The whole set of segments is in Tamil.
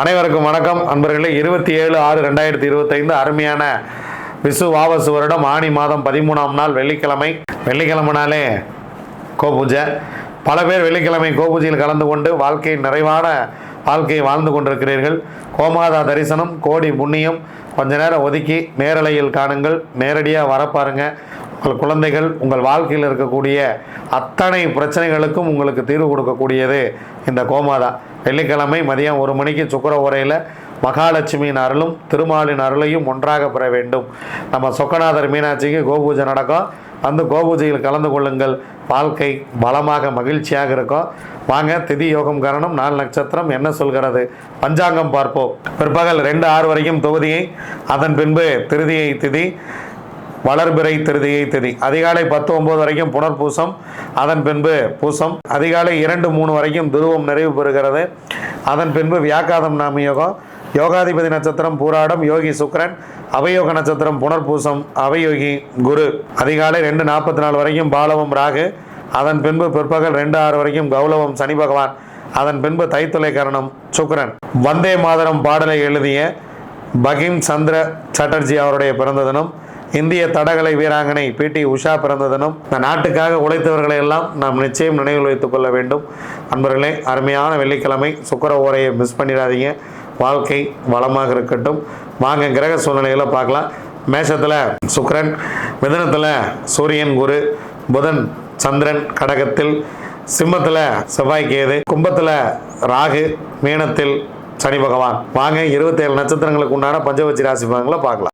அனைவருக்கும் வணக்கம். அன்பர்களே இருபத்தி ஏழு ஆறு ரெண்டாயிரத்தி இருபத்தைந்து அருமையான விசு வாவசு வருடம் ஆணி மாதம் பதிமூணாம் நாள் வெள்ளிக்கிழமை. வெள்ளிக்கிழமைனாலே கோபூஜை. பல பேர் வெள்ளிக்கிழமை கோபூஜையில் கலந்து கொண்டு வாழ்க்கையின் நிறைவான வாழ்க்கையை வாழ்ந்து கொண்டிருக்கிறீர்கள். கோமாதா தரிசனம் கோடி புண்ணியம் கொஞ்ச நேரம் ஒதுக்கி நேரலையில் காணுங்கள். நேரடியாக வரப்பாருங்க உங்கள் குழந்தைகள் உங்கள் வாழ்க்கையில் இருக்கக்கூடிய அத்தனை பிரச்சனைகளுக்கும் உங்களுக்கு தீர்வு கொடுக்கக்கூடியது இந்த கோமாதா. வெள்ளிக்கிழமை மதியம் ஒரு மணிக்கு சுக்கர உரையில் மகாலட்சுமியின் அருளும் திருமாலின் அருளையும் ஒன்றாக பெற வேண்டும். நம்ம சொக்கநாதர் மீனாட்சிக்கு கோபூஜை நடக்கும். வந்து கோபூஜையில் கலந்து கொள்ளுங்கள். வாழ்க்கை பலமாக மகிழ்ச்சியாக இருக்கும். வாங்க திதி யோகம் காரணம் நாலு நட்சத்திரம் என்ன சொல்கிறது? பஞ்சாங்கம் பார்ப்போம். பிற்பகல் ரெண்டு ஆறு வரைக்கும் தொகுதியை. அதன் பின்பு திருதியை திதி. வளர்பிறை திருதியை திதி. அதிகாலை பத்து ஒன்பது வரைக்கும் புனர்பூசம் அதன் பின்பு பூசம். அதிகாலை இரண்டு மூணு வரைக்கும் துருவம் நிறைவு பெறுகிறது. அதன் பின்பு வியாக்காதம் நாம யோகம். யோகாதிபதி நட்சத்திரம் பூராடம் யோகி சுக்கரன் அவயோக நட்சத்திரம் புனர்பூசம் அவயோகி குரு. அதிகாலை ரெண்டு நாற்பத்தி நாலு வரைக்கும் பாலவம் ராகு. அதன் பின்பு பிற்பகல் ரெண்டு ஆறு வரைக்கும் கௌலவம் சனி பகவான். அதன் பின்பு தைத்துளை கரணம் சுக்கரன். வந்தே மாதரம் பாடலை எழுதிய பகிம் சந்திர சாட்டர்ஜி அவருடைய பிறந்த தினம். இந்திய தடகள வீராங்கனை பிடி உஷா பிறந்த தினம் இந்த நாட்டுக்காக உழைத்தவர்களை எல்லாம் நாம் நிச்சயம் நினைவில் வைத்துக் கொள்ள வேண்டும். அன்பர்களே அருமையான வெள்ளிக்கிழமை. சுக்கர ஓரையை மிஸ் பண்ணிடாதீங்க. வாழ்க்கை வளமாக இருக்கட்டும். வாங்க கிரக சூழ்நிலைகளை பார்க்கலாம். மேஷத்தில் சுக்கரன் மிதனத்தில் சூரியன் குரு புதன் சந்திரன் கடகத்தில் சிம்மத்தில் செவ்வாய் கேது கும்பத்தில் ராகு மீனத்தில் சனி பகவான். வாங்க இருபத்தேழு நட்சத்திரங்களுக்கு உண்டான பஞ்சவச்சி ராசி பலன்களை பார்க்கலாம்.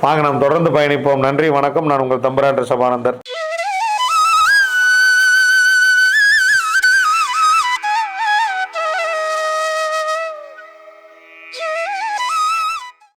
வாங்க நாம் தொடர்ந்து பயணிப்போம். நன்றி வணக்கம். நான் உங்கள் தம்புரான் சபானந்தர்